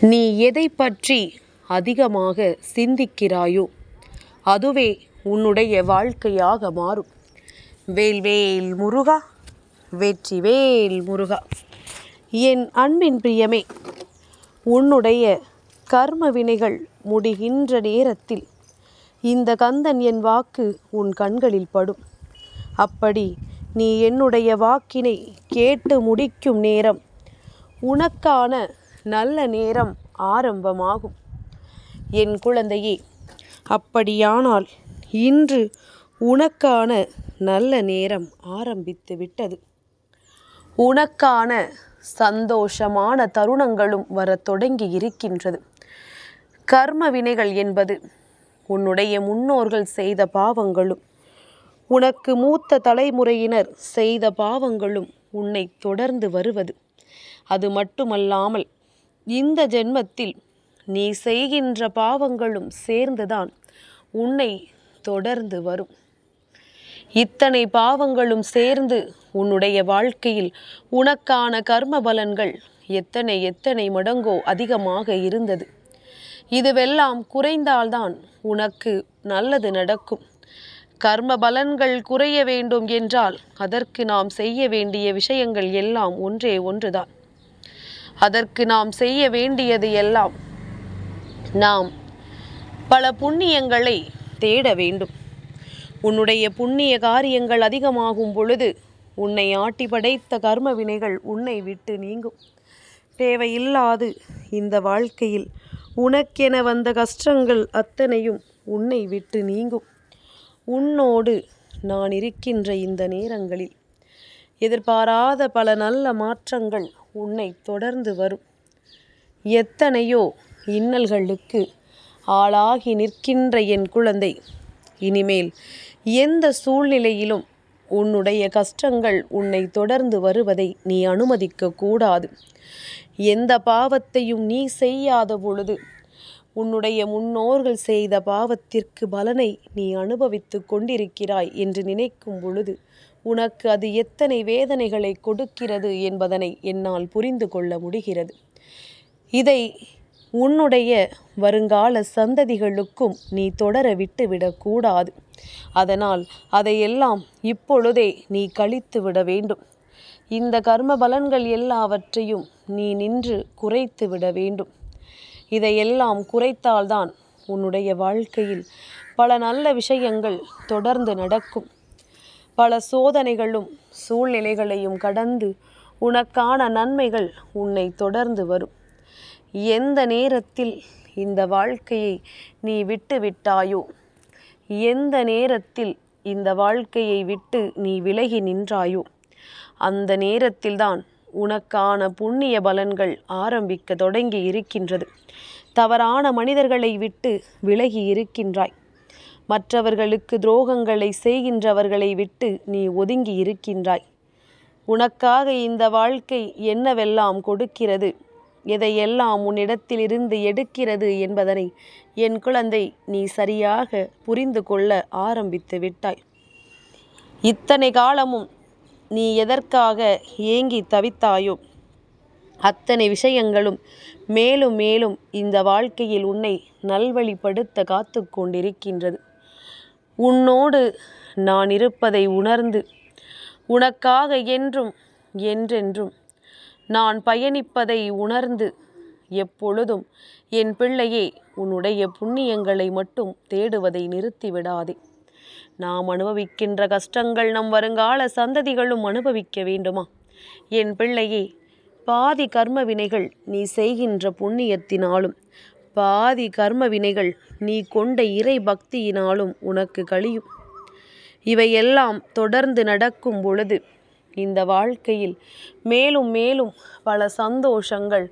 நீ எதை பற்றி அதிகமாக சிந்திக்கிறாயோ அதுவே உன்னுடைய வாழ்க்கையாக மாறும். வேல்வேல் முருகா வெற்றிவேல் முருகா. என் அன்பின் பிரியமே உன்னுடைய கர்ம வினைகள் முடிகின்ற நேரத்தில் இந்த கந்தன் என் வாக்கு உன் கண்களில் படும். அப்படி நீ என்னுடைய வாக்கினை கேட்டு முடிக்கும் நேரம் உனக்கான நல்ல நேரம் ஆரம்பமாகும். என் குழந்தையே அப்படியானால் இன்று உனக்கான நல்ல நேரம் ஆரம்பித்து விட்டது. உனக்கான சந்தோஷமான தருணங்களும் வரத் தொடங்கி இருக்கின்றது. கர்ம வினைகள் என்பது உன்னுடைய முன்னோர்கள் செய்த பாவங்களும் உனக்கு மூத்த தலைமுறையினர் செய்த பாவங்களும் உன்னை தொடர்ந்து வருவது. அது மட்டுமல்லாமல் இந்த ஜென்மத்தில் நீ செய்கின்ற பாவங்களும் சேர்ந்துதான் உன்னை தொடர்ந்து வரும். இத்தனை பாவங்களும் சேர்ந்து உன்னுடைய வாழ்க்கையில் உனக்கான கர்ம பலன்கள் எத்தனை எத்தனை மடங்கோ அதிகமாக இருந்தது. இதுவெல்லாம் குறைந்தால்தான் உனக்கு நல்லது நடக்கும். கர்ம பலன்கள் குறைய வேண்டும் என்றால் அதற்கு நாம் செய்ய வேண்டிய விஷயங்கள் எல்லாம் ஒன்றே ஒன்றுதான். அதற்கு நாம் செய்ய வேண்டியது எல்லாம் நாம் பல புண்ணியங்களை தேட வேண்டும். உன்னுடைய புண்ணிய காரியங்கள் அதிகமாகும் பொழுது உன்னை ஆட்டி படைத்த கர்ம வினைகள் உன்னை விட்டு நீங்கும். தேவையில்லாது இந்த வாழ்க்கையில் உனக்கென வந்த கஷ்டங்கள் அத்தனையும் உன்னை விட்டு நீங்கும். உன்னோடு நான் இருக்கின்ற இந்த நேரங்களில் எதிர்பாராத பல நல்ல மாற்றங்கள் உன்னை தொடர்ந்து வரும். எத்தனையோ இன்னல்களுக்கு ஆளாகி நிற்கின்ற என் குழந்தை. இனிமேல் எந்த சூழ்நிலையிலும் உன்னுடைய கஷ்டங்கள் உன்னை தொடர்ந்து வருவதை நீ அனுமதிக்க கூடாது எந்த பாவத்தையும் நீ செய்யாத பொழுது உன்னுடைய முன்னோர்கள் செய்த பாவத்திற்கு பலனை நீ அனுபவித்து கொண்டிருக்கிறாய் என்று நினைக்கும் பொழுது உனக்கு அது எத்தனை வேதனைகளை கொடுக்கிறது என்பதனை என்னால் புரிந்து கொள்ள முடிகிறது. இதை உன்னுடைய வருங்கால சந்ததிகளுக்கும் நீ தொடர விட்டுவிடக்கூடாது அதனால் அதையெல்லாம் இப்பொழுதே நீ கழித்து விட வேண்டும். இந்த கர்ம பலன்கள் எல்லாவற்றையும் நீ நின்று குறைத்து விட வேண்டும். இதையெல்லாம் குறைத்தால்தான் உன்னுடைய வாழ்க்கையில் பல நல்ல விஷயங்கள் தொடர்ந்து நடக்கும். பல சோதனைகளும் சூழ்நிலைகளையும் கடந்து உனக்கான நன்மைகள் உன்னை தொடர்ந்து வரும். எந்த நேரத்தில் இந்த வாழ்க்கையை நீ விட்டு விட்டாயோ எந்த நேரத்தில் இந்த வாழ்க்கையை விட்டு நீ விலகி நின்றாயோ அந்த நேரத்தில்தான் உனக்கான புண்ணிய பலன்கள் ஆரம்பிக்க தொடங்கி இருக்கின்றது. தவறான மனிதர்களை விட்டு விலகி இருக்கின்றாய். மற்றவர்களுக்கு துரோகங்களை செய்கின்றவர்களை விட்டு நீ ஒதுங்கி இருக்கின்றாய். உனக்காக இந்த வாழ்க்கை என்னவெல்லாம் கொடுக்கிறது? எதையெல்லாம் உன்னிடத்திலிருந்து எடுக்கிறது என்பதனை என் குழந்தை நீ சரியாக புரிந்து கொள்ள ஆரம்பித்து விட்டாய். இத்தனை காலமும் நீ எதற்காக ஏங்கி தவித்தாயோ? அத்தனை விஷயங்களும் மேலும் மேலும் இந்த வாழ்க்கையில் உன்னை நல்வழிப்படுத்த காத்து கொண்டிருக்கின்றது உன்னோடு நான் இருப்பதை உணர்ந்து உனக்காக என்றும் என்றென்றும் நான் பயணிப்பதை உணர்ந்து எப்பொழுதும் என் பிள்ளையே உன்னுடைய புண்ணியங்களை மட்டும் தேடுவதை நிறுத்திவிடாதே. நாம் அனுபவிக்கின்ற கஷ்டங்கள் நம் வருங்கால சந்ததிகளும் அனுபவிக்க வேண்டுமா? என் பிள்ளையே பாதி கர்ம வினைகள் நீ செய்கின்ற புண்ணியத்தினாலும் பாதி கர்ம வினைகள் நீ கொண்ட இறை பக்தியினாலும் உனக்கு கழியும். இவையெல்லாம் தொடர்ந்து நடக்கும் பொழுது இந்த வாழ்க்கையில் மேலும் மேலும் பல சந்தோஷங்கள்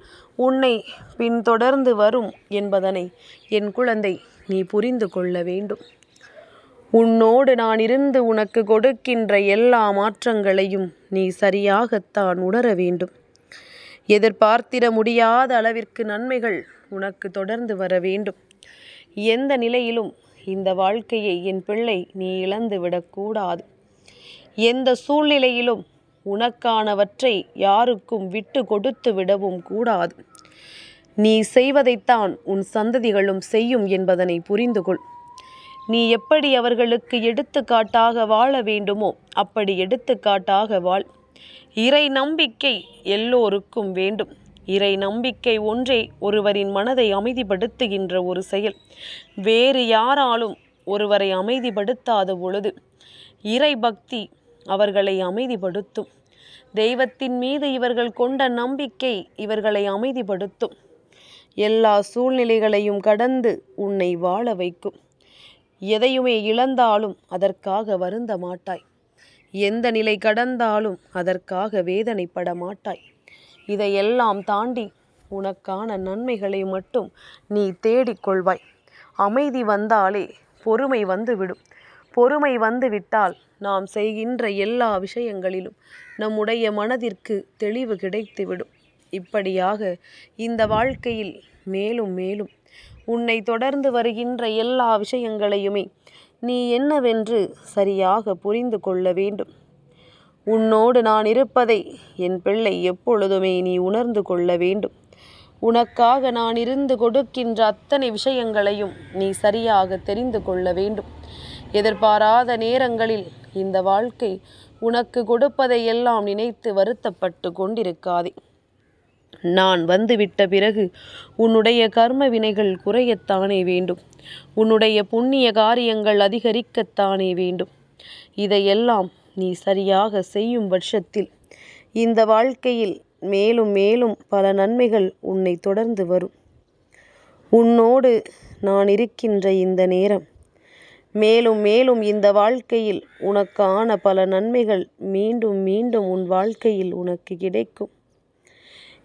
உன்னை பின்தொடர்ந்து வரும் என்பதனை என் குழந்தை நீ புரிந்து கொள்ள வேண்டும். உன்னோடு நான் இருந்து உனக்கு கொடுக்கின்ற எல்லா மாற்றங்களையும் நீ சரியாகத்தான் உணர வேண்டும். எதிர்பார்த்திட முடியாத அளவிற்கு நன்மைகள் உனக்கு தொடர்ந்து வர வேண்டும். எந்த நிலையிலும் இந்த வாழ்க்கையை என் பிள்ளை நீ இழந்து விடக்கூடாது எந்த சூழ்நிலையிலும் உனக்கானவற்றை யாருக்கும் விட்டு கொடுத்து விடவும் கூடாது. நீ செய்வதைத்தான் உன் சந்ததிகளும் செய்யும் என்பதனை புரிந்து கொள். நீ எப்படி அவர்களுக்கு எடுத்துக்காட்டாக வாழ வேண்டுமோ அப்படி எடுத்துக்காட்டாக வாழ். இறை நம்பிக்கை எல்லோருக்கும் வேண்டும். இறை நம்பிக்கை ஒன்றே ஒருவரின் மனதை அமைதிப்படுத்துகின்ற ஒரு செயல். வேறு யாராலும் ஒருவரை அமைதிப்படுத்தாத பொழுது இறை பக்தி அவர்களை அமைதிப்படுத்தும். தெய்வத்தின் மீது இவர்கள் கொண்ட நம்பிக்கை இவர்களை அமைதிப்படுத்தும். எல்லா சூழ்நிலைகளையும் கடந்து உன்னை வாழ வைக்கும். எதையுமே இழந்தாலும் அதற்காக வருந்த மாட்டாய். எந்த நிலை கடந்தாலும் அதற்காக வேதனைப்பட மாட்டாய். இதையெல்லாம் தாண்டி உனக்கான நன்மைகளை மட்டும் நீ தேடிக்கொள்வாய் அமைதி வந்தாலே பொறுமை வந்துவிடும். பொறுமை வந்துவிட்டால் நாம் செய்கின்ற எல்லா விஷயங்களிலும் நம்முடைய மனதிற்கு தெளிவு கிடைத்துவிடும். இப்படியாக இந்த வாழ்க்கையில் மேலும் மேலும் உன்னை தொடர்ந்து வருகின்ற எல்லா விஷயங்களையுமே நீ என்னவென்று சரியாக புரிந்து கொள்ள வேண்டும். உன்னோடு நான் இருப்பதை என் பிள்ளை எப்பொழுதுமே நீ உணர்ந்து கொள்ள வேண்டும். உனக்காக நான் இருந்து கொடுக்கின்ற அத்தனை விஷயங்களையும் நீ சரியாக தெரிந்து கொள்ள வேண்டும். எதிர்பாராத நேரங்களில் இந்த வாழ்க்கை உனக்கு கொடுப்பதை எல்லாம் நினைத்து வருத்தப்பட்டு கொண்டிருக்காதே. நான் வந்துவிட்ட பிறகு உன்னுடைய கர்ம வினைகள் குறையத்தானே வேண்டும். உன்னுடைய புண்ணிய காரியங்கள் அதிகரிக்கத்தானே வேண்டும். இதையெல்லாம் நீ சரியாக செய்யும் பட்சத்தில் இந்த வாழ்க்கையில் மேலும் மேலும் பல நன்மைகள் உன்னை தொடர்ந்து வரும். உன்னோடு நான் இருக்கின்ற இந்த நேரம் மேலும் மேலும் இந்த வாழ்க்கையில் உனக்கான பல நன்மைகள் மீண்டும் மீண்டும் உன் வாழ்க்கையில் உனக்கு கிடைக்கும்.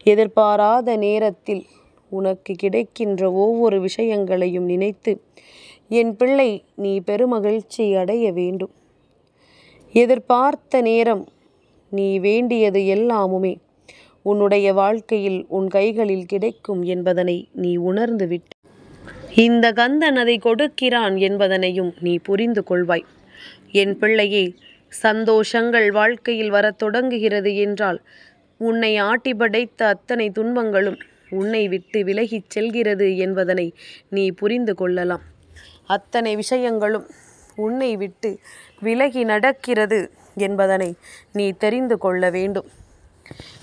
எதிர்பாராத நேரத்தில் உனக்கு கிடைக்கின்ற ஒவ்வொரு விஷயங்களையும் நினைத்து என் பிள்ளை நீ பெருமகிழ்ச்சி அடைய வேண்டும். எதிர்பார்த்த நேரம் நீ வேண்டியது எல்லாமுமே. உன்னுடைய வாழ்க்கையில் உன் கைகளில் கிடைக்கும் என்பதனை நீ உணர்ந்து விட்டு இந்த கந்தன் அதை கொடுக்கிறான் என்பதனையும் நீ புரிந்து கொள்வாய். என் பிள்ளையே சந்தோஷங்கள் வாழ்க்கையில் வரத் தொடங்குகிறது என்றால் உன்னை ஆட்டி படைத்த அத்தனை துன்பங்களும் உன்னை விட்டு விலகிச் செல்கிறது என்பதனை நீ புரிந்து கொள்ளலாம். அத்தனை விஷயங்களும் உன்னை விட்டு விலகி நடக்கிறது என்பதனை நீ தெரிந்து கொள்ள வேண்டும்.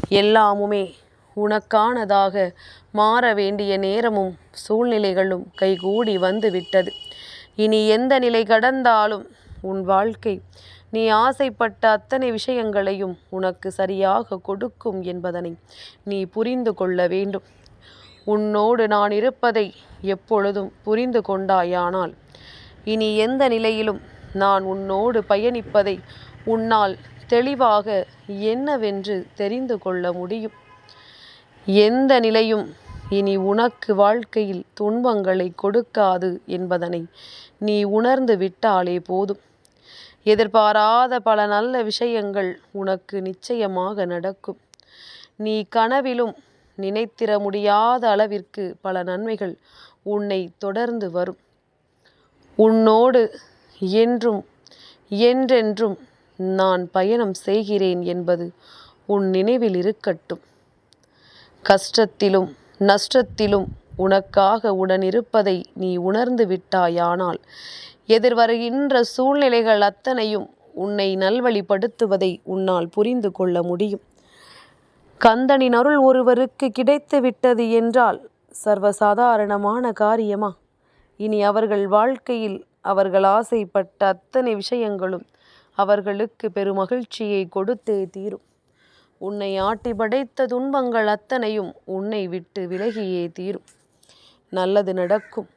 எல்லாமுமே உனக்கானதாக மாற வேண்டிய நேரமும் சூழ்நிலைகளும் கைகூடி வந்து விட்டது இனி எந்த நிலை கடந்தாலும் உன் வாழ்க்கை நீ ஆசைப்பட்ட அத்தனை விஷயங்களையும் உனக்கு சரியாக கொடுக்கும் என்பதனை நீ புரிந்து கொள்ள வேண்டும். உன்னோடு நான் இருப்பதை எப்பொழுதும் புரிந்து கொண்டாயானால் இனி எந்த நிலையிலும் நான் உன்னோடு பயணிப்பதை உன்னால் தெளிவாக என்னவென்று தெரிந்து கொள்ள முடியும். எந்த நிலையும் இனி உனக்கு வாழ்க்கையில் துன்பங்களை கொடுக்காது என்பதனை நீ உணர்ந்து விட்டாலே போதும். எதிர்பாராத பல நல்ல விஷயங்கள் உனக்கு நிச்சயமாக நடக்கும். நீ கனவிலும் நினைத்திர முடியாத அளவிற்கு பல நன்மைகள் உன்னை தொடர்ந்து வரும். உன்னோடு என்றும் என்றென்றும் நான் பயணம் செய்கிறேன் என்பது உன் நினைவில் இருக்கட்டும். கஷ்டத்திலும் நஷ்டத்திலும் உனக்காக உடனிருப்பதை நீ உணர்ந்து விட்டாயானால் எதிர்வருகின்ற சூழ்நிலைகள் அத்தனையும் உன்னை நல்வழிப்படுத்துவதை உன்னால் புரிந்து கொள்ள முடியும். கந்தனின் அருள் ஒருவருக்கு கிடைத்து விட்டது என்றால் சர்வசாதாரணமான காரியமா? இனி அவர்கள் வாழ்க்கையில் அவர்கள் ஆசைப்பட்ட அத்தனை விஷயங்களும் அவர்களுக்கு பெருமகிழ்ச்சியை கொடுத்தே தீரும். உன்னை ஆட்டி படைத்த துன்பங்கள் அத்தனையும் உன்னை விட்டு விலகியே தீரும். நல்லது நடக்கும்.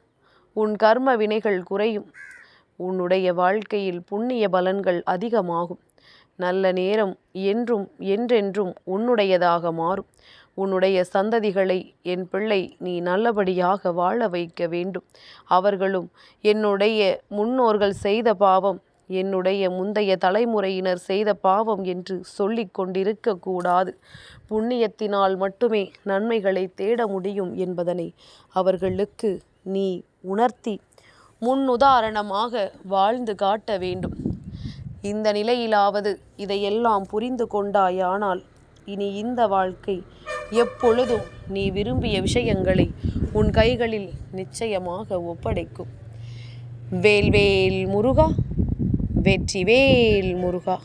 உன் கர்ம வினைகள் குறையும். உன்னுடைய வாழ்க்கையில் புண்ணிய பலன்கள் அதிகமாகும். நல்ல நேரம் என்றும் என்றென்றும் உன்னுடையதாக மாறும். உன்னுடைய சந்ததிகளை என் பிள்ளை நீ நல்லபடியாக வாழ வைக்க வேண்டும். அவர்களும் என்னுடைய முன்னோர்கள் செய்த பாவம் என்னுடைய முந்தைய தலைமுறையினர் செய்த பாவம் என்று சொல்லிக் கொண்டிருக்க கூடாது புண்ணியத்தினால் மட்டுமே நன்மைகளை தேட முடியும் என்பதனை அவர்களுக்கு நீ உணர்த்தி முன்னுதாரணமாக வாழ்ந்து காட்ட வேண்டும். இந்த நிலையிலாவது இதையெல்லாம் புரிந்து கொண்டாயானால் இனி இந்த வாழ்க்கை எப்பொழுதும் நீ விரும்பிய விஷயங்களை உன் கைகளில் நிச்சயமாக ஒப்படைக்கும். வேல்வேல் முருகா வெற்றிவேல் முருகா.